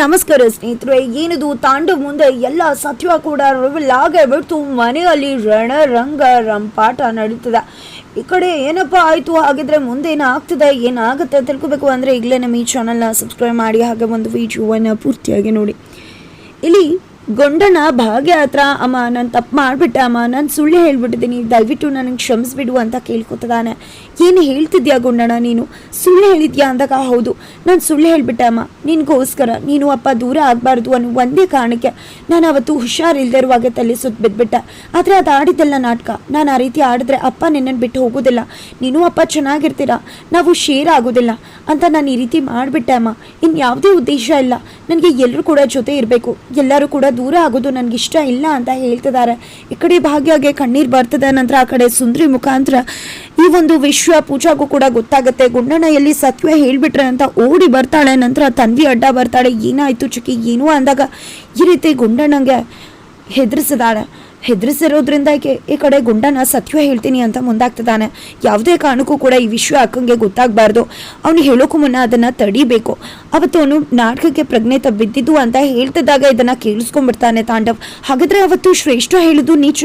ನಮಸ್ಕಾರ ಸ್ನೇಹಿತರೆ, ಏನಿದು ತಾಂಡ ಮುಂದೆ ಎಲ್ಲ ಸತ್ಯ ಕೂಡ ಬಿಟ್ಟು ಆಗೇ ಬಿಡ್ತು. ಮನೆಯಲ್ಲಿ ರಣರಂಗ ರಂಪಾಟ ನಡೀತದೆ. ಈ ಕಡೆ ಏನಪ್ಪ ಆಯಿತು? ಹಾಗಿದ್ರೆ ಮುಂದೆ ಏನಾಗ್ತದೆ? ಏನಾಗುತ್ತೆ? ತಿಳ್ಕೊಬೇಕು ಅಂದರೆ ಈಗಲೇ ನಮ್ಮ ಈ ಚಾನಲ್ನ ಸಬ್ಸ್ಕ್ರೈಬ್ ಮಾಡಿ, ಹಾಗೆ ಒಂದು ವಿಡಿಯೋವನ್ನು ಪೂರ್ತಿಯಾಗಿ ನೋಡಿ. ಇಲ್ಲಿ ಗೊಂಡನ ಭಾಗ್ಯ ಹತ್ರ ಅಮ್ಮ ನಾನು ತಪ್ಪು ಮಾಡಿಬಿಟ್ಟೆ, ಅಮ್ಮ ನಾನು ಸುಳ್ಳು ಹೇಳ್ಬಿಟ್ಟಿದ್ದೀನಿ, ದಯವಿಟ್ಟು ನನಗೆ ಕ್ಷಮಿಸ್ಬಿಡು ಅಂತ ಕೇಳ್ಕೊತದಾನೆ ಏನು ಹೇಳ್ತಿದ್ಯಾ ಗೊಂಡಣ ನೀನು? ಸುಳ್ಳು ಹೇಳಿದ್ಯಾ ಅಂದಾಗ, ಹೌದು. ನಾನು ಸುಳ್ಳು ಹೇಳ್ಬಿಟ್ಟೆ, ಅಮ್ಮ. ನಿನಗೋಸ್ಕರ, ನೀನು ಅಪ್ಪ ದೂರ ಆಗಬಾರ್ದು ಅನ್ನೋ ಒಂದೇ ಕಾರಣಕ್ಕೆ ನಾನು ಅವತ್ತು ಹುಷಾರಿಲ್ಲದೆ ಇರುವಾಗ ತಲೆ ಸುತ್ತ ಬಿದ್ದುಬಿಟ್ಟೆ ಆದರೆ ಅದು ಆಡಿದ್ದೆಲ್ಲ ನಾಟಕ. ನಾನು ಆ ರೀತಿ ಆಡಿದ್ರೆ ಅಪ್ಪ ನಿನ್ನನ್ನು ಬಿಟ್ಟು ಹೋಗೋದಿಲ್ಲ. ನೀನು ಅಪ್ಪ ಚೆನ್ನಾಗಿರ್ತೀರಾ. ನಾವು ಶೇರ್ ಆಗೋದಿಲ್ಲ ಅಂತ ನಾನು ಈ ರೀತಿ ಮಾಡಿಬಿಟ್ಟೆ, ಅಮ್ಮ. ಇನ್ನು ಯಾವುದೇ ಉದ್ದೇಶ ಇಲ್ಲ. ನನಗೆ ಎಲ್ಲರೂ ಕೂಡ ಜೊತೆ ಇರಬೇಕು. ಎಲ್ಲರೂ ಕೂಡ ದೂರ ಆಗೋದು ನನಗೆ ಇಷ್ಟ ಇಲ್ಲ ಅಂತ ಹೇಳ್ತಿದ್ದಾರೆ. ಈ ಕಡೆ ಭಾಗ್ಯಗೆ ಕಣ್ಣೀರು ಬರ್ತದೆ, ನಂತರ ಆ ಕಡೆ ಸುಂದ್ರಿ ಮುಖಾಂತರ ಈ ಒಂದು ವಿಶ್ವ ಪೂಜಾಗೂ ಕೂಡ ಗೊತ್ತಾಗುತ್ತೆ. ಗುಂಡಣ್ಣ ಎಲ್ಲಿ ಸತ್ವ ಹೇಳ್ಬಿಟ್ರೆ ಅಂತ ಓಡಿ ಬರ್ತಾಳೆ, ನಂತರ ತನ್ವಿ ಅಡ್ಡ ಬರ್ತಾಳೆ. ಏನಾಯ್ತು ಚುಕ್ಕಿ, ಏನು ಅಂದಾಗ ಈ ರೀತಿ ಗುಂಡಣ್ಣಂಗೆ ಹೆದರಿಸಿದಾಳೆ. ಹೆದರಿಸಿರೋದ್ರಿಂದ ಈಕೆ ಈ ಕಡೆ ಗುಂಡನ ಸತ್ಯ ಹೇಳ್ತೀನಿ ಅಂತ ಮುಂದಾಗ್ತಿದ್ದಾನೆ. ಯಾವುದೇ ಕಾರಣಕ್ಕೂ ಕೂಡ ಈ ವಿಷಯ ಅಕ್ಕಂಗೆ ಗೊತ್ತಾಗಬಾರ್ದು. ಅವನು ಹೇಳೋಕ್ಕೂ ಮುನ್ನ ಅದನ್ನು ತಡಿಬೇಕು. ಅವತ್ತು ಅವನು ನಾಟಕಕ್ಕೆ ಪ್ರಜ್ಞೆ ತಬ್ಬಿದ್ದಿದ್ದು ಅಂತ ಹೇಳ್ತಿದ್ದಾಗ ಇದನ್ನು ಕೇಳಿಸ್ಕೊಂಡ್ಬಿಡ್ತಾನೆ ತಾಂಡವ್. ಹಾಗಾದ್ರೆ ಅವತ್ತು ಶ್ರೇಷ್ಠ ಹೇಳಿದ್ದು ನೀಚ.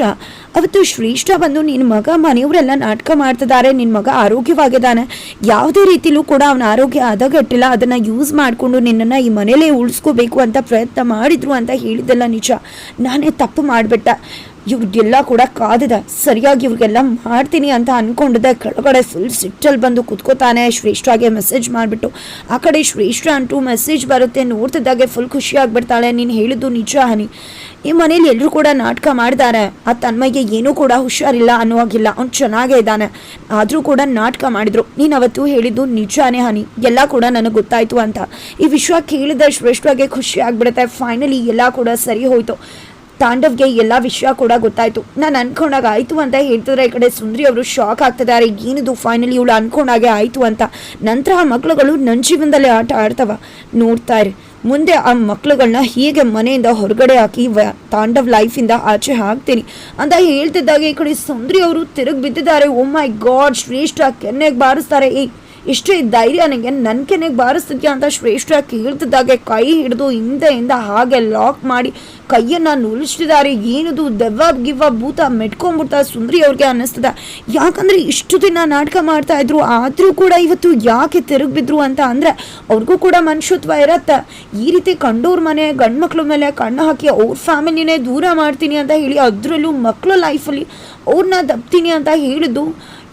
ಅವತ್ತು ಶ್ರೇಷ್ಠ ಬಂದು ನಿನ್ನ ಮಗ ಮನೆಯವರೆಲ್ಲ ನಾಟಕ ಮಾಡ್ತಿದ್ದಾರೆ ನಿನ್ನ ಮಗ ಆರೋಗ್ಯವಾಗಿದ್ದಾನೆ. ಯಾವುದೇ ರೀತಿಲೂ ಕೂಡ ಅವನ ಆರೋಗ್ಯ ಹದಗೆಟ್ಟಿಲ್ಲ. ಅದನ್ನು ಯೂಸ್ ಮಾಡಿಕೊಂಡು ನಿನ್ನನ್ನು ಈ ಮನೇಲೇ ಉಳಿಸ್ಕೋಬೇಕು ಅಂತ ಪ್ರಯತ್ನ ಮಾಡಿದ್ರು ಅಂತ ಹೇಳಿದ್ದೆಲ್ಲ ನಿಜ ನಾನೇ ತಪ್ಪು ಮಾಡಿಬಿಟ್ಟೆ. ಇವ್ರಿಗೆಲ್ಲ ಕೂಡ ಕಾದಿದೆ. ಸರಿಯಾಗಿ ಇವ್ರಿಗೆಲ್ಲ ಮಾಡ್ತೀನಿ ಅಂತ ಅನ್ಕೊಂಡಿದ್ದೆ. ಕೆಳಗಡೆ ಫುಲ್ ಸಿಟ್ಟಲ್ಲಿ ಬಂದು ಕುತ್ಕೋತಾನೆ. ಶ್ರೇಷ್ಠಾಗೆ ಮೆಸೇಜ್ ಮಾಡಿಬಿಟ್ಟು, ಆ ಕಡೆ ಶ್ರೇಷ್ಠ ಅಂಟು ಮೆಸೇಜ್ ಬರುತ್ತೆ. ನೋಡ್ತಿದ್ದಾಗೆ ಫುಲ್ ಖುಷಿ ಆಗ್ಬಿಡ್ತಾಳೆ. ನೀನು ಹೇಳಿದ್ದು ನಿಜ ಹನಿ. ಈ ಮನೇಲಿ ಎಲ್ಲರೂ ಕೂಡ ನಾಟಕ ಮಾಡಿದ್ದಾರೆ ಆ ತನ್ಮಯ್ಗೆ ಏನೂ ಕೂಡ ಹುಷಾರಿಲ್ಲ ಅನ್ನುವಾಗಿಲ್ಲ. ಅವ್ನು ಚೆನ್ನಾಗೇ ಇದ್ದಾನೆ. ಆದರೂ ಕೂಡ ನಾಟಕ ಮಾಡಿದ್ರು. ನೀನು ಅವತ್ತು ಹೇಳಿದ್ದು ನಿಜಾನೇ ಹನಿ. ಎಲ್ಲ ಕೂಡ ನನಗೆ ಗೊತ್ತಾಯ್ತು ಅಂತ. ಈ ವಿಷಯ ಕೇಳಿದ ಶ್ರೇಷ್ಠವಾಗಿ ಖುಷಿ ಆಗ್ಬಿಡುತ್ತೆ. ಫೈನಲಿ ಎಲ್ಲ ಕೂಡ ಸರಿ ಹೋಯ್ತು. ತಾಂಡವ್ಗೆ ಎಲ್ಲ ವಿಷಯ ಕೂಡ ಗೊತ್ತಾಯ್ತು. ನಾನು ಅನ್ಕೊಂಡಾಗ ಆಯ್ತು ಅಂತ ಹೇಳ್ತಿದ್ರೆ ಈ ಕಡೆ ಸುಂದ್ರಿ ಅವರು ಶಾಕ್ ಆಗ್ತಿದ್ದಾರೆ ಏನಿದು ಫೈನಲಿ ಇವಳು ಅನ್ಕೊಂಡಾಗೆ ಆಯ್ತು ಅಂತ. ನಂತರ ಆ ಮಕ್ಳುಗಳು ನನ್ನ ಜೀವನದಲ್ಲಿ ಆಟ ಆಡ್ತವ. ನೋಡ್ತಾ ಇರಿ. ಮುಂದೆ ಆ ಮಕ್ಳುಗಳನ್ನ ಹೀಗೆ ಮನೆಯಿಂದ ಹೊರಗಡೆ ಹಾಕಿ ತಾಂಡವ್ ಲೈಫಿಂದ ಆಚೆ ಹಾಕ್ತೀನಿ ಅಂತ ಹೇಳ್ತಿದ್ದಾಗ ಈ ಕಡೆ ಸುಂದ್ರಿ ಅವರು ತಿರುಗಿ ಬಿದ್ದಿದ್ದಾರೆ ಓ ಮೈ ಗಾಡ್ ಶ್ರೇಷ್ಠ ಕೆನ್ನೆಗೆ ಬಾರಿಸ್ತಾರೆ. ಏ ಇಷ್ಟೇ ಧೈರ್ಯ ನನಗೆ ನನ್ನ ಕೆನೆಗೆ ಬಾರಿಸ್ತಿದ್ಯಾ ಅಂತ ಶ್ರೇಷ್ಠ ಕೇಳ್ತಿದ್ದಾಗೆ, ಕೈ ಹಿಡಿದು ಹಿಂದೆ ಹಿಂದೆ ಹಾಗೆ ಲಾಕ್ ಮಾಡಿ ಕೈಯನ್ನು ನುಲಿಸ್ತಿದ್ದಾರೆ ಏನದು ದೆವ್ವ ಗಿವ್ವ ಭೂತ ಮೆಟ್ಕೊಂಡ್ಬಿಡ್ತಾ ಸುಂದರಿ ಅವ್ರಿಗೆ ಅನ್ನಿಸ್ತದೆ. ಯಾಕಂದರೆ ಇಷ್ಟು ದಿನ ನಾಟಕ ಮಾಡ್ತಾ ಇದ್ರು, ಆದರೂ ಕೂಡ ಇವತ್ತು ಯಾಕೆ ತಿರುಗಿಬಿದ್ರು ಅಂತ ಅಂದರೆ ಅವ್ರಿಗೂ ಕೂಡ ಮನುಷ್ಯತ್ವ ಇರತ್ತೆ. ಈ ರೀತಿ ಕಂಡೋರ್ ಮನೆ ಗಂಡು ಮೇಲೆ ಕಣ್ಣು ಹಾಕಿ ಅವ್ರ ಫ್ಯಾಮಿಲಿನೇ ದೂರ ಮಾಡ್ತೀನಿ ಅಂತ ಹೇಳಿ, ಅದರಲ್ಲೂ ಮಕ್ಕಳ ಲೈಫಲ್ಲಿ ಅವ್ರನ್ನ ದಬ್ತೀನಿ ಅಂತ ಹೇಳಿದ್ದು,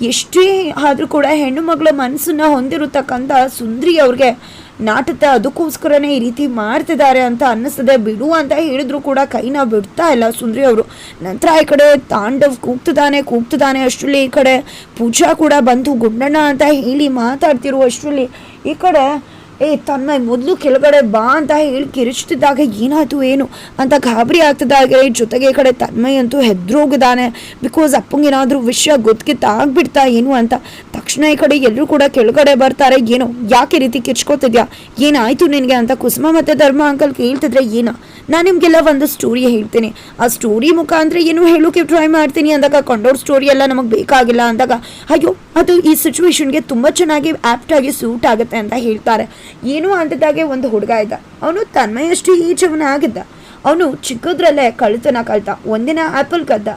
ಎಷ್ಟೇ ಆದರೂ ಕೂಡ ಹೆಣ್ಣು ಮಗಳ ಮನಸ್ಸನ್ನ ಹೊಂದಿರತಕ್ಕಂಥ ಸುಂದ್ರಿ ಅವ್ರಿಗೆ ನಾಟಕ ಅದಕ್ಕೋಸ್ಕರನೇ ಈ ರೀತಿ ಮಾಡ್ತಿದ್ದಾರೆ ಅಂತ ಅನ್ನಿಸ್ತದೆ. ಬಿಡು ಅಂತ ಹೇಳಿದ್ರು ಕೂಡ ಕೈನ ಬಿಡ್ತಾ ಇಲ್ಲ ಸುಂದ್ರಿ ಅವರು. ನಂತರ ಈ ಕಡೆ ತಾಂಡವ್ ಕೂಗ್ತಿದ್ದಾನೆ ಕೂಗ್ತಿದ್ದಾನೆ ಅಷ್ಟರಲ್ಲಿ. ಈ ಕಡೆ ಪೂಜಾ ಕೂಡ ಬಂತು ಗುಂಡಣ್ಣ ಅಂತ ಹೇಳಿ ಮಾತಾಡ್ತಿರೋ ಅಷ್ಟರಲ್ಲಿ ಈ ಕಡೆ, ಏ ತನ್ನ ಮೊದಲು ಕೆಳಗಡೆ ಬಾ ಅಂತ ಹೇಳಿ ಕಿರಿಚ್ತಿದ್ದಾಗ ಏನಾಯ್ತು ಏನು? ಅಂತ ಗಾಬರಿ ಆಗ್ತಿದ್ದಾಗೆ ಜೊತೆಗೆ ಈ ಕಡೆ ತನ್ಮಯ್ ಅಂತೂ ಹೆದ್ರೋಗಿದ್ದಾನೆ. ಬಿಕಾಸ್ ಅಪ್ಪಂಗೆ ಏನಾದರೂ ವಿಷಯ ಗೊತ್ತಿತ್ತಾಗ್ಬಿಡ್ತಾ ಏನು? ಅಂತ ತಕ್ಷಣ ಈ ಕಡೆ ಎಲ್ಲರೂ ಕೂಡ ಕೆಳಗಡೆ ಬರ್ತಾರೆ. ಏನೋ, ಯಾಕೆ ರೀತಿ ಕಿರ್ಚ್ಕೋತಿದ್ಯಾ? ಏನಾಯ್ತು ನಿನಗೆ ಅಂತ ಕುಸುಮ ಮತ್ತೆ ಧರ್ಮ ಅಂಕಲ್ ಕೇಳ್ತಿದ್ರೆ ಏನೋ? ನಾನು ನಿಮಗೆಲ್ಲ ಒಂದು ಸ್ಟೋರಿ ಹೇಳ್ತೀನಿ. ಆ ಸ್ಟೋರಿ ಮುಖಾಂತರ ಏನು ಹೇಳೋಕೆ ಟ್ರೈ ಮಾಡ್ತೀನಿ ಅಂದಾಗ, ಕೊಂಡೋರ್ ಸ್ಟೋರಿ ಎಲ್ಲ ನಮಗೆ ಬೇಕಾಗಿಲ್ಲ ಅಂದಾಗ, ಅಯ್ಯೋ, ಅದು ಈ ಸಿಚುವೇಶನ್ಗೆ ತುಂಬ ಚೆನ್ನಾಗಿ ಆಪ್ಟ್ ಆಗಿ ಸೂಟ್ ಆಗುತ್ತೆ ಅಂತ ಹೇಳ್ತಾರೆ. ಏನು ಅಂತದಾಗೆ ಒಂದು ಹುಡುಗ ಇದ್ದ. ಅವನು ತನ್ಮಯಷ್ಟು ಈಚವನ ಆಗಿದ್ದ ಅವನು ಚಿಕ್ಕದ್ರಲ್ಲೇ ಕಳ್ತನ ಕಳ್ತ. ಒಂದಿನ ಆ್ಯಪಲ್ ಕದ್ದ.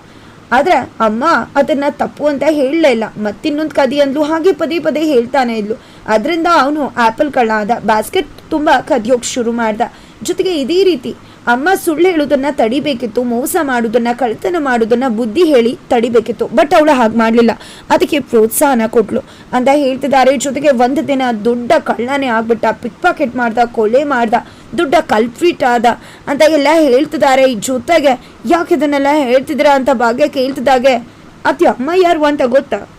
ಆದರೆ ಅಮ್ಮ ಅದನ್ನ ತಪ್ಪು ಅಂತ ಹೇಳಲೇ ಇಲ್ಲ. ಮತ್ತಿನ್ನೊಂದು ಕದಿ ಅಂದ್ಲು, ಹಾಗೆ ಪದೇ ಪದೇ ಹೇಳ್ತಾನೆ ಇದ್ಲು. ಅದರಿಂದ ಅವನು ಆ್ಯಪಲ್ ಕಳ್ಳ ಆದ ಬಾಸ್ಕೆಟ್ ತುಂಬ ಕದಿಯೋಕೆ ಶುರು ಮಾಡ್ದ. ಜೊತೆಗೆ ಇದೇ ರೀತಿ ಅಮ್ಮ ಸುಳ್ಳು ಹೇಳೋದನ್ನ ತಡಿಬೇಕಿತ್ತು, ಮೋಸ ಮಾಡೋದನ್ನ ಕಳ್ತನ ಮಾಡೋದನ್ನ ಬುದ್ಧಿ ಹೇಳಿ ತಡಿಬೇಕಿತ್ತು ಬಟ್ ಅವಳು ಹಾಗೆ ಮಾಡಲಿಲ್ಲ. ಅದಕ್ಕೆ ಪ್ರೋತ್ಸಾಹನ ಕೊಟ್ಲು. ಅಂತ ಹೇಳ್ತಿದ್ದಾರೆ, ಜೊತೆಗೆ ಒಂದು ದಿನ ದೊಡ್ಡ ಕಳ್ಳನೇ ಆಗ್ಬಿಟ್ಟ ಪಿಕ್ ಪಾಕೆಟ್ ಮಾಡ್ದ, ಕೊಲೆ ಮಾಡ್ದ, ದೊಡ್ಡ ಕಲ್ಫಿಟ್ ಆದ. ಅಂತ ಎಲ್ಲ ಹೇಳ್ತಿದ್ದಾರೆ ಜೊತೆಗೆ ಯಾಕೆ ಇದನ್ನೆಲ್ಲ ಹೇಳ್ತಿದ್ದೀರಾ ಅಂತ ಭಾಗ್ಯ ಕೇಳ್ತಿದ್ದಾಗೆ, ಅತಿ ಅಮ್ಮ ಯಾರು ಅಂತ ಗೊತ್ತಾ?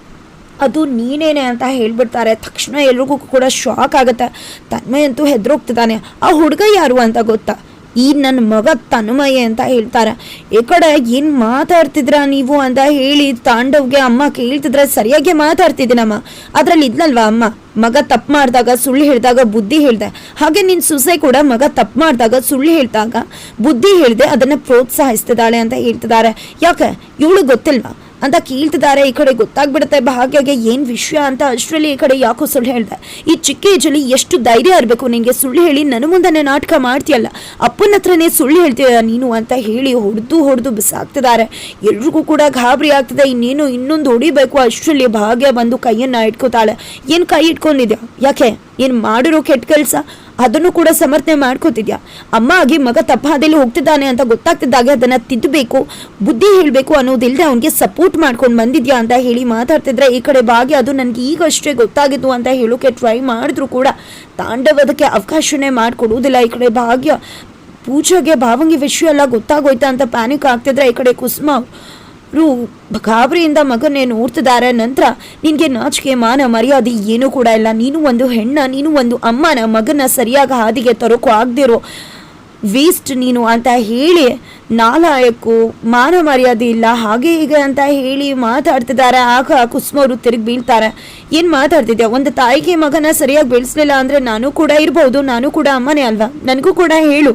ಅದು ನೀನೇನೆ ಅಂತ ಹೇಳ್ಬಿಡ್ತಾರೆ. ತಕ್ಷಣ ಎಲ್ರಿಗೂ ಕೂಡ ಶಾಕ್ ಆಗುತ್ತೆ. ತನ್ಮಯ ಅಂತೂ ಹೆದರೋಗ್ತಿದ್ದಾನೆ. ಆ ಹುಡುಗ ಯಾರು ಅಂತ ಗೊತ್ತಾ? ಈ ನನ್ನ ಮಗ ತನ್ಮಯ ಅಂತ ಹೇಳ್ತಾರೆ. ಈ ಕಡೆ, ಏನು ಮಾತಾಡ್ತಿದ್ರ ನೀವು? ಅಂತ ಹೇಳಿ ತಾಂಡವ್ಗೆ ಅಮ್ಮ ಕೇಳ್ತಿದ್ರೆ ಸರಿಯಾಗಿ ಮಾತಾಡ್ತಿದ್ದೀನಮ್ಮ. ಅದ್ರಲ್ಲಿ ಇದ್ನಲ್ವಾ ಅಮ್ಮ? ಮಗ ತಪ್ಪು ಮಾಡಿದಾಗ, ಸುಳ್ಳು ಹೇಳಿದಾಗ ಬುದ್ಧಿ ಹೇಳ್ದೆ. ಹಾಗೆ ನಿನ್ನ ಸೊಸೆ ಕೂಡ ಮಗ ತಪ್ಪು ಮಾಡಿದಾಗ, ಸುಳ್ಳು ಹೇಳಿದಾಗ ಬುದ್ಧಿ ಹೇಳ್ದೆ ಅದನ್ನು ಪ್ರೋತ್ಸಾಹಿಸ್ತಿದ್ದಾಳೆ ಅಂತ ಹೇಳ್ತಿದ್ದಾರೆ. ಯಾಕೆ? ಇವಳು ಗೊತ್ತಿಲ್ವಾ? ಅಂತ ಕೇಳ್ತಿದ್ದಾರೆ. ಈ ಕಡೆ ಗೊತ್ತಾಗ್ಬಿಡುತ್ತೆ ಭಾಗ್ಯಗೆ ಏನು ವಿಷಯ ಅಂತ ಅಷ್ಟರಲ್ಲಿ ಈ ಕಡೆ ಯಾಕೋ ಸುಳ್ಳು ಹೇಳ್ದೆ. ಈ ಚಿಕ್ಕ ಏಜಲ್ಲಿ ಎಷ್ಟು ಧೈರ್ಯ ಇರಬೇಕು ನಿನಗೆ ಸುಳ್ಳು ಹೇಳಿ ನನ್ನ ಮುಂದೆ ನಾಟಕ ಮಾಡ್ತೀಯಲ್ಲ. ಅಪ್ಪನ ಹತ್ರನೇ ಸುಳ್ಳು ಹೇಳ್ತೀಯ ನೀನು ಅಂತ ಹೇಳಿ ಹೊಡೆದು ಹೊಡೆದು ಬಿಸಾಕ್ತಿದ್ದಾರೆ. ಎಲ್ರಿಗೂ ಕೂಡ ಗಾಬರಿ ಆಗ್ತದೆ. ಇನ್ನೇನು ಇನ್ನೊಂದು ಹೊಡಿಬೇಕು ಅಷ್ಟರಲ್ಲಿ ಭಾಗ್ಯ ಬಂದು ಕೈಯನ್ನ ಇಟ್ಕೋತಾಳೆ. ಏನು ಕೈ ಇಟ್ಕೊಂಡಿದ್ಯಾ? ಯಾಕೆ? ಏನು ಮಾಡಿರೋ ಕೆಟ್ಟ ಕೆಲಸ? ಅದನ್ನು ಕೂಡ ಸಮರ್ಥನೆ ಮಾಡ್ಕೋತಿದ್ಯಾ? ಅಮ್ಮ ಆಗಿ ಮಗ ತಪ್ಪಾದಲ್ಲಿ ಹೋಗ್ತಿದ್ದಾನೆ ಅಂತ ಗೊತ್ತಾಗ್ತಿದ್ದಾಗೆ ಅದನ್ನ ತಿದ್ದಬೇಕು ಬುದ್ಧಿ ಹೇಳಬೇಕು ಅನ್ನೋದಿಲ್ಲದೆ ಅವನಿಗೆ ಸಪೋರ್ಟ್ ಮಾಡ್ಕೊಂಡು ಬಂದಿದ್ಯಾ ಅಂತ ಹೇಳಿ ಮಾತಾಡ್ತಿದ್ರೆ ಈ ಕಡೆ ಭಾಗ್ಯ ಅದು ನನಗೆ ಈಗಷ್ಟೇ ಗೊತ್ತಾಗಿದ್ದು ಅಂತ ಹೇಳೋಕೆ ಟ್ರೈ ಮಾಡಿದ್ರು ಕೂಡ ತಾಂಡವದಕ್ಕೆ ಅವಕಾಶನೇ ಮಾಡಿಕೊಡುವುದಿಲ್ಲ ಈ ಕಡೆ ಭಾಗ್ಯ. ಪೂಜೆಗೆ ಭಾವಂಗಿ ವಿಷಯ ಎಲ್ಲ ಗೊತ್ತಾಗೋಯ್ತಾ ಅಂತ ಪ್ಯಾನಿಕ್ ಆಗ್ತಿದ್ರೆ ಈ ಕಡೆ ಕುಸುಮ ರು ಗಾಬರಿಯಿಂದ ಮಗನ್ನೇ ನೋಡ್ತಿದ್ದಾರೆ ನಂತರ ನಿನಗೆ ನಾಚಿಕೆ, ಮಾನ, ಮರ್ಯಾದೆ ಏನೂ ಕೂಡ ಇಲ್ಲ. ನೀನು ಒಂದು ಹೆಣ್ಣ, ನೀನು ಒಂದು ಅಮ್ಮನ ಮಗನ ಸರಿಯಾಗಿ ಹಾದಿಗೆ ತರೋಕ್ಕೂ ಆಗದಿರೋ ವೇಸ್ಟ್ ನೀನು ಅಂತ ಹೇಳಿ ನಾಲಾಯಕ್ಕು ಮಾನ, ಮರ್ಯಾದೆ ಇಲ್ಲ. ಹಾಗೆ ಹೀಗೆ ಅಂತ ಹೇಳಿ ಮಾತಾಡ್ತಿದ್ದಾರೆ ಆಗ ಕುಸುಮವರು ತಿರುಗಿ ಬೀಳ್ತಾರೆ. ಏನು ಮಾತಾಡ್ತಿದ್ದೆ ಒಂದು ತಾಯಿಗೆ ಮಗನ ಸರಿಯಾಗಿ ಬೆಳೆಸಲಿಲ್ಲ ಅಂದರೆ ನಾನು ಕೂಡ ಇರ್ಬೋದು, ನಾನು ಕೂಡ ಅಮ್ಮನೇ ಅಲ್ವಾ? ನನಗೂ ಕೂಡ ಹೇಳು.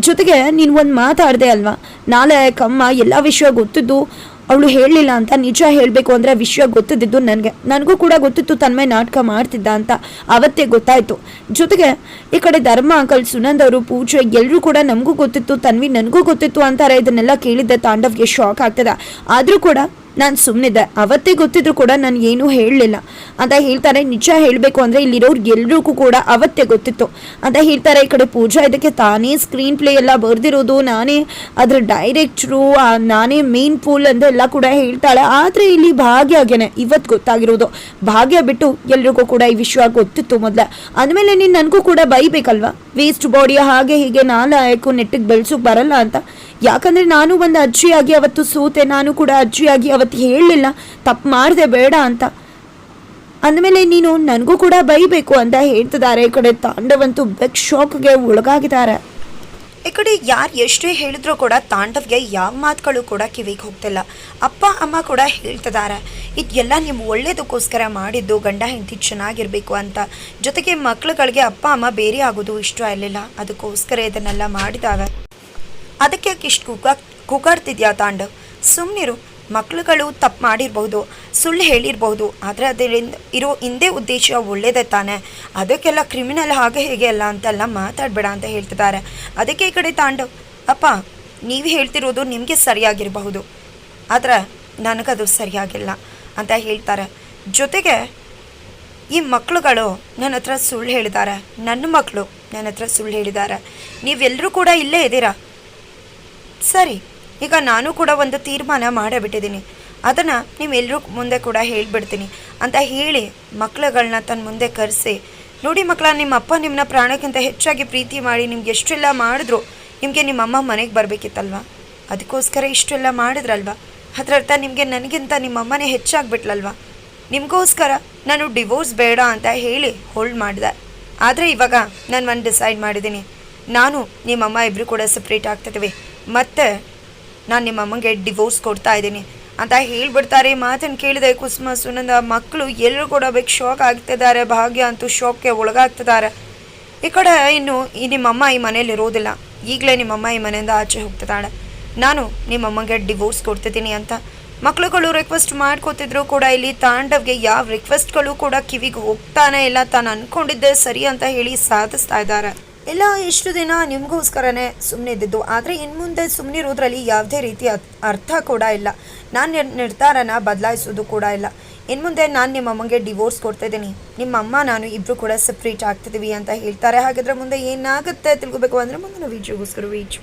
ಜೊತೆಗೆ ನೀನು ಒಂದು ಮಾತಾಡಿದೆ ಅಲ್ವಾ? ನಾಳೆ ಕಮ್ಮ ಎಲ್ಲ ವಿಷಯ ಗೊತ್ತಿದ್ದು ಅವಳು ಹೇಳಲಿಲ್ಲ ಅಂತ ನಿಜ ಹೇಳಬೇಕು ಅಂದರೆ ವಿಷಯ ಗೊತ್ತಿದ್ದು ನನಗೆ. ನನಗೂ ಕೂಡ ಗೊತ್ತಿತ್ತು ತನ್ಮೇ ನಾಟಕ ಮಾಡ್ತಿದ್ದ ಅಂತ. ಅವತ್ತೇ ಗೊತ್ತಾಯಿತು. ಜೊತೆಗೆ ಈ ಕಡೆ ಧರ್ಮ, ಅಂಕಲ್ ಸುನಂದ್ ಅವರು, ಪೂಜೆ ಎಲ್ಲರೂ ಕೂಡ ನಮಗೂ ಗೊತ್ತಿತ್ತು, ತನ್ವಿ ನನಗೂ ಗೊತ್ತಿತ್ತು ಅಂತಾರೆ. ಇದನ್ನೆಲ್ಲ ಕೇಳಿದ್ದೆ ತಾಂಡವ್ಗೆ ಶಾಕ್ ಆಗ್ತದೆ. ಆದರೂ ಕೂಡ ನಾನು ಸುಮ್ಮನಿದ್ದೆ ಅವತ್ತೇ ಗೊತ್ತಿದ್ರು ಕೂಡ ನಾನು ಏನೂ ಹೇಳಲಿಲ್ಲ. ಅಂತ ಹೇಳ್ತಾರೆ, ನಿಜ ಹೇಳಬೇಕು ಅಂದರೆ ಇಲ್ಲಿರೋರು ಎಲ್ರಿಗೂ ಕೂಡ ಅವತ್ತೇ ಗೊತ್ತಿತ್ತು. ಅಂತ ಹೇಳ್ತಾರೆ, ಈ ಕಡೆ ಪೂಜಾ ಇದಕ್ಕೆ ತಾನೇ ಸ್ಕ್ರೀನ್ ಪ್ಲೇ ಎಲ್ಲ ಬರೆದಿರೋದು, ನಾನೇ ಅದ್ರ ಡೈರೆಕ್ಟ್ರು ನಾನೇ ಮೇನ್ ಪೂಲ್ ಅಂತ ಎಲ್ಲ ಕೂಡ ಹೇಳ್ತಾಳೆ. ಆದರೆ ಇಲ್ಲಿ ಭಾಗ್ಯ ಆಗ್ಯಾನೆ ಇವತ್ತು ಗೊತ್ತಾಗಿರೋದು. ಭಾಗ್ಯ ಬಿಟ್ಟು ಎಲ್ರಿಗೂ ಕೂಡ ಈ ವಿಷಯ ಗೊತ್ತಿತ್ತು ಮೊದಲ. ಅಂದಮೇಲೆ ನೀನು ನನಗೂ ಕೂಡ ಬೈಬೇಕಲ್ವಾ? ವೇಸ್ಟ್ ಬಾಡಿ ಹಾಗೆ ಹೀಗೆ ನಾಲ್ಕು ನೆಟ್ಟಿಗೆ ಬೆಳೆಸೋಕೆ ಬರಲ್ಲ ಅಂತ. ಯಾಕಂದ್ರೆ ನಾನು ಒಂದು ಅಜ್ಜಿಯಾಗಿ ಅವತ್ತು ಸೋತೆ, ನಾನು ಕೂಡ ಅಜ್ಜಿಯಾಗಿ ಅವತ್ತು ಹೇಳಲಿಲ್ಲ. ತಪ್ಪು ಮಾಡಿದೆ ಬೇಡ ಅಂತ. ಅಂದಮೇಲೆ ನೀನು ನನಗೂ ಕೂಡ ಬೈಬೇಕು ಅಂತ ಹೇಳ್ತಿದ್ದಾರೆ. ಈ ಕಡೆ ತಾಂಡವಂತೂ ಬೆಕ್ ಶಾಕ್ಗೆ ಒಳಗಾಗಿದ್ದಾರೆ. ಈ ಕಡೆ ಯಾರು ಎಷ್ಟೇ ಹೇಳಿದ್ರು ಕೂಡ ತಾಂಡವ್ಗೆ ಯಾವ ಮಾತುಗಳು ಕೂಡ ಕಿವಿಗೆ ಹೋಗ್ತಿಲ್ಲ. ಅಪ್ಪ, ಅಮ್ಮ ಕೂಡ ಹೇಳ್ತಿದ್ದಾರೆ. ಇದೆಲ್ಲ ನಿಮ್ಮ ಒಳ್ಳೇದಕ್ಕೋಸ್ಕರ ಮಾಡಿದ್ದು, ಗಂಡ, ಹೆಂಡತಿ ಚೆನ್ನಾಗಿರಬೇಕು ಅಂತ. ಜೊತೆಗೆ ಮಕ್ಳುಗಳಿಗೆ ಅಪ್ಪ, ಅಮ್ಮ ಬೇರೆ ಆಗೋದು ಇಷ್ಟ ಇರಲಿಲ್ಲ. ಅದಕ್ಕೋಸ್ಕರ ಇದನ್ನೆಲ್ಲ ಮಾಡಿದಾವೆ ಅದಕ್ಕೆ ಇಷ್ಟು ಕುಕ ಕೂಗಾಡ್ತಿದ್ಯಾ ತಾಂಡವ್ ಸುಮ್ಮನಿರು ಮಕ್ಳುಗಳು ತಪ್ಪು ಮಾಡಿರ್ಬೋದು, ಸುಳ್ಳು ಹೇಳಿರ್ಬೋದು, ಆದರೆ ಅದರಿಂದ ಇರೋ ಹಿಂದೆ ಉದ್ದೇಶ ಒಳ್ಳೇದೇ ತಾನೆ. ಅದಕ್ಕೆಲ್ಲ ಕ್ರಿಮಿನಲ್ ಹಾಗೆ ಹೇಗೆ ಅಲ್ಲ ಅಂತೆಲ್ಲ ಮಾತಾಡಬೇಡ ಅಂತ ಹೇಳ್ತಿದ್ದಾರೆ. ಅದಕ್ಕೆ ಈ ಕಡೆ ತಾಂಡವ್ ಅಪ್ಪ, ನೀವು ಹೇಳ್ತಿರೋದು ನಿಮಗೆ ಸರಿಯಾಗಿರಬಹುದು. ಆದರೆ ನನಗದು ಸರಿಯಾಗಿಲ್ಲ ಅಂತ ಹೇಳ್ತಾರೆ. ಜೊತೆಗೆ ಈ ಮಕ್ಕಳುಗಳು ನನ್ನ ಹತ್ರ ಸುಳ್ಳು ಹೇಳಿದ್ದಾರೆ. ನನ್ನ ಮಕ್ಕಳು ನನ್ನ ಹತ್ರ ಸುಳ್ಳು ಹೇಳಿದ್ದಾರೆ. ನೀವೆಲ್ಲರೂ ಕೂಡ ಇಲ್ಲೇ ಇದ್ದೀರಾ? ಸರಿ, ಈಗ ನಾನು ಕೂಡ ಒಂದು ತೀರ್ಮಾನ ಮಾಡಿಬಿಟ್ಟಿದ್ದೀನಿ. ಅದನ್ನು ನೀವೆಲ್ಲರೂ ಮುಂದೆ ಕೂಡ ಹೇಳಿಬಿಡ್ತೀನಿ ಅಂತ ಹೇಳಿ ಮಕ್ಕಳುಗಳನ್ನ ತನ್ನ ಮುಂದೆ ಕರೆಸಿ. ನೋಡಿ ಮಕ್ಕಳ ನಿಮ್ಮ ಅಪ್ಪ ನಿಮ್ಮನ್ನ ಪ್ರಾಣಕ್ಕಿಂತ ಹೆಚ್ಚಾಗಿ ಪ್ರೀತಿ ಮಾಡಿ ನಿಮ್ಗೆ ಎಷ್ಟೆಲ್ಲ ಮಾಡಿದ್ರು ನಿಮಗೆ ನಿಮ್ಮಮ್ಮ ಮನೆಗೆ ಬರಬೇಕಿತ್ತಲ್ವಾ? ಅದಕ್ಕೋಸ್ಕರ ಇಷ್ಟೆಲ್ಲ ಮಾಡಿದ್ರಲ್ವ? ಅದರ ಅರ್ಥ ನಿಮಗೆ ನನಗಿಂತ ನಿಮ್ಮಮ್ಮನೇ ಹೆಚ್ಚಾಗ್ಬಿಟ್ಲಲ್ವಾ? ನಿಮಗೋಸ್ಕರ ನಾನು ಡಿವೋರ್ಸ್ ಬೇಡ ಅಂತ ಹೇಳಿ ಹೋಲ್ಡ್ ಮಾಡಿದೆ. ಆದರೆ ಇವಾಗ ನಾನು ಒಂದು ಡಿಸೈಡ್ ಮಾಡಿದ್ದೀನಿ. ನಾನು ನಿಮ್ಮಮ್ಮ ಇಬ್ಬರು ಕೂಡ ಸಪ್ರೇಟ್ ಆಗ್ತಿದ್ದೀವಿ ಮತ್ತೆ ನಾನು ನಿಮ್ಮ ಅಮ್ಮಂಗೆ ಡಿವೋರ್ಸ್ ಕೊಡ್ತಾ ಇದ್ದೀನಿ. ಅಂತ ಹೇಳ್ಬಿಡ್ತಾರೆ. ಮಾತನ್ನು ಕೇಳಿದೆ ಕುಸುಮ ಸುನಂದ ಮಕ್ಕಳು ಎಲ್ಲರೂ ಕೂಡ ಬೇಕು ಶಾಕ್ ಆಗ್ತಿದ್ದಾರೆ. ಭಾಗ್ಯ ಅಂತೂ ಶಾಕ್ಗೆ ಒಳಗಾಗ್ತಿದ್ದಾರೆ. ಈ ಕಡೆ ಇನ್ನು ಈ ನಿಮ್ಮಮ್ಮ ಈ ಮನೇಲಿ ಇರೋದಿಲ್ಲ. ಈಗಲೇ ನಿಮ್ಮಮ್ಮ ಈ ಮನೆಯಿಂದ ಆಚೆ ಹೋಗ್ತಿದ್ದಾಳೆ. ನಾನು ನಿಮ್ಮಮ್ಮಂಗೆ ಡಿವೋರ್ಸ್ ಕೊಡ್ತಿದ್ದೀನಿ ಅಂತ. ಮಕ್ಳುಗಳು ರಿಕ್ವೆಸ್ಟ್ ಮಾಡ್ಕೋತಿದ್ರು ಕೂಡ ಇಲ್ಲಿ ತಾಂಡವ್ಗೆ ಯಾವ ರಿಕ್ವೆಸ್ಟ್ಗಳು ಕೂಡ ಕಿವಿಗೆ ಹೋಗ್ತಾನೆ ಇಲ್ಲ. ತಾನು ಅನ್ಕೊಂಡಿದ್ದೆ ಸರಿ ಅಂತ ಹೇಳಿ ಸಾಧಿಸ್ತಾ ಇದ್ದಾರೆ. ಎಲ್ಲ ಇಷ್ಟು ದಿನ ನಿಮಗೋಸ್ಕರನೇ ಸುಮ್ಮನೆ ಇದ್ದಿದ್ದು. ಆದರೆ ಇನ್ನು ಮುಂದೆ ಸುಮ್ಮನಿರೋದ್ರಲ್ಲಿ ಯಾವುದೇ ರೀತಿ ಅರ್ಥ ಕೂಡ ಇಲ್ಲ. ನಾನು ನಿರ್ಧಾರನ ಬದಲಾಯಿಸೋದು ಕೂಡ ಇಲ್ಲ. ಇನ್ನು ಮುಂದೆ ನಾನು ನಿಮ್ಮ ಅಮ್ಮಂಗೆ ಡಿವೋರ್ಸ್ ಕೊಡ್ತಾಯಿದ್ದೀನಿ ನಿಮ್ಮ ಅಮ್ಮ, ನಾನು ಇಬ್ಬರು ಕೂಡ ಸಪ್ರೇಟ್ ಆಗ್ತಿದ್ದೀವಿ ಅಂತ ಹೇಳ್ತಾರೆ. ಹಾಗಿದ್ರೆ ಮುಂದೆ ಏನಾಗುತ್ತೆ ತಿಳ್ಕೊಬೇಕು ಅಂದರೆ ಮುಂದಿನ ವೀಡಿಯೋಗೋಸ್ಕರ ವೀಚ್